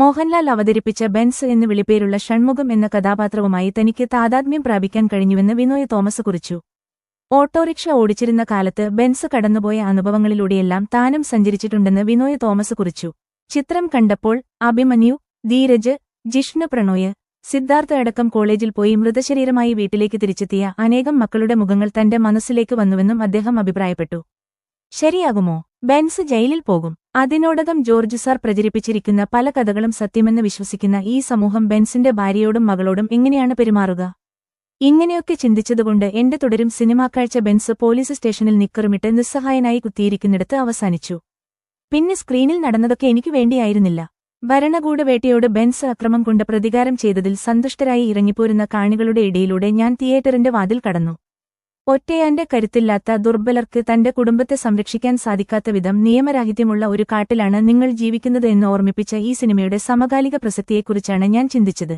മോഹൻലാൽ അവതരിപ്പിച്ച ബെൻസ് എന്ന് വിളിപ്പേരുള്ള ഷൺമുഖം എന്ന കഥാപാത്രവുമായി തനിക്ക് താതാത്മ്യം പ്രാപിക്കാൻ കഴിഞ്ഞുവെന്ന് വിനോയ് തോമസ് കുറിച്ചു. ഓട്ടോറിക്ഷ ഓടിച്ചിരുന്ന കാലത്ത് ബെൻസ് കടന്നുപോയ അനുഭവങ്ങളിലൂടെയെല്ലാം താനും സഞ്ചരിച്ചിട്ടുണ്ടെന്ന് വിനോയ് തോമസ് കുറിച്ചു. ചിത്രം കണ്ടപ്പോൾ അഭിമന്യു ധീരജ് ജിഷ്ണു പ്രണോയ് സിദ്ധാർത്ഥ അടക്കം കോളേജിൽ പോയി മൃതശരീരമായി വീട്ടിലേക്ക് തിരിച്ചെത്തിയ അനേകം മക്കളുടെ മുഖങ്ങൾ തന്റെ മനസ്സിലേക്ക് വന്നുവെന്നും അദ്ദേഹം അഭിപ്രായപ്പെട്ടു. ശരിയാകുമോ? ബെൻസ് ജയിലിൽ പോകും. അതിനോടകം ജോർജ് സാർ പ്രചരിപ്പിച്ചിരിക്കുന്ന പല കഥകളും സത്യമെന്ന് വിശ്വസിക്കുന്ന ഈ സമൂഹം ബെൻസിന്റെ ഭാര്യയോടും മകളോടും എങ്ങനെയാണ് പെരുമാറുക? ഇങ്ങനെയൊക്കെ ചിന്തിച്ചതുകൊണ്ട് എന്റെ തുടരും സിനിമാക്കാഴ്ച ബെൻസ് പോലീസ് സ്റ്റേഷനിൽ നിക്കറുമിട്ട് നിസ്സഹായനായി കുത്തിയിരിക്കുന്നിടത്ത് അവസാനിച്ചു. പിന്നെ സ്ക്രീനിൽ നടന്നതൊക്കെ എനിക്ക് വേണ്ടിയായിരുന്നില്ല. ഭരണകൂട വേട്ടയോട് ബെൻസ് അക്രമം കൊണ്ട് പ്രതികാരം ചെയ്തതിൽ സന്തുഷ്ടരായി ഇറങ്ങിപ്പോരുന്ന കാണികളുടെ ഇടയിലൂടെ ഞാൻ തിയേറ്ററിന്റെ വാതിൽ കടന്നു. ഒറ്റയാന്റെ കരുത്തില്ലാത്ത ദുർബലർക്ക് തന്റെ കുടുംബത്തെ സംരക്ഷിക്കാൻ സാധിക്കാത്ത വിധം നിയമരാഹിത്യമുള്ള ഒരു കാട്ടിലാണ് നിങ്ങൾ ജീവിക്കുന്നത് എന്ന് ഓർമ്മിപ്പിച്ച ഈ സിനിമയുടെ സമകാലിക പ്രസക്തിയെക്കുറിച്ചാണ് ഞാൻ ചിന്തിച്ചത്.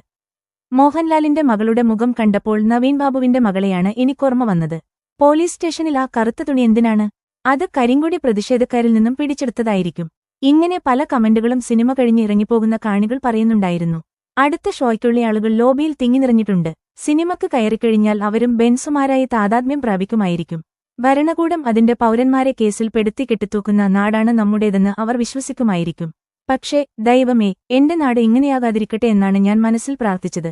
മോഹൻലാലിന്റെ മകളുടെ മുഖം കണ്ടപ്പോൾ നവീൻ ബാബുവിന്റെ മകളെയാണ് എനിക്കോർമ്മ വന്നത്. പോലീസ് സ്റ്റേഷനിൽ ആ കറുത്ത തുണി എന്തിനാണ്? അത് കരിങ്കൊടി പ്രതിഷേധക്കാരിൽ നിന്നും പിടിച്ചെടുത്തതായിരിക്കും. ഇങ്ങനെ പല കമന്റുകളും സിനിമ കഴിഞ്ഞ് ഇറങ്ങിപ്പോകുന്ന കാണികൾ പറയുന്നുണ്ടായിരുന്നു. അടുത്ത ഷോയ്ക്കുള്ള ആളുകൾ ലോബിയിൽ തിങ്ങി നിറഞ്ഞിട്ടുണ്ട്. സിനിമക്ക് കയറിക്കഴിഞ്ഞാൽ അവരും ബെൻസുമാരായി താതാത്മ്യം പ്രാപിക്കുമായിരിക്കും. ഭരണകൂടം അതിന്റെ പൗരന്മാരെ കേസിൽ പെടുത്തി കെട്ടിത്തൂക്കുന്ന നാടാണ് നമ്മുടേതെന്ന് അവർ വിശ്വസിക്കുമായിരിക്കും. പക്ഷേ ദൈവമേ എന്റെ നാട് ഇങ്ങനെയാകാതിരിക്കട്ടെ എന്നാണ് ഞാൻ മനസ്സിൽ പ്രാർത്ഥിച്ചത്.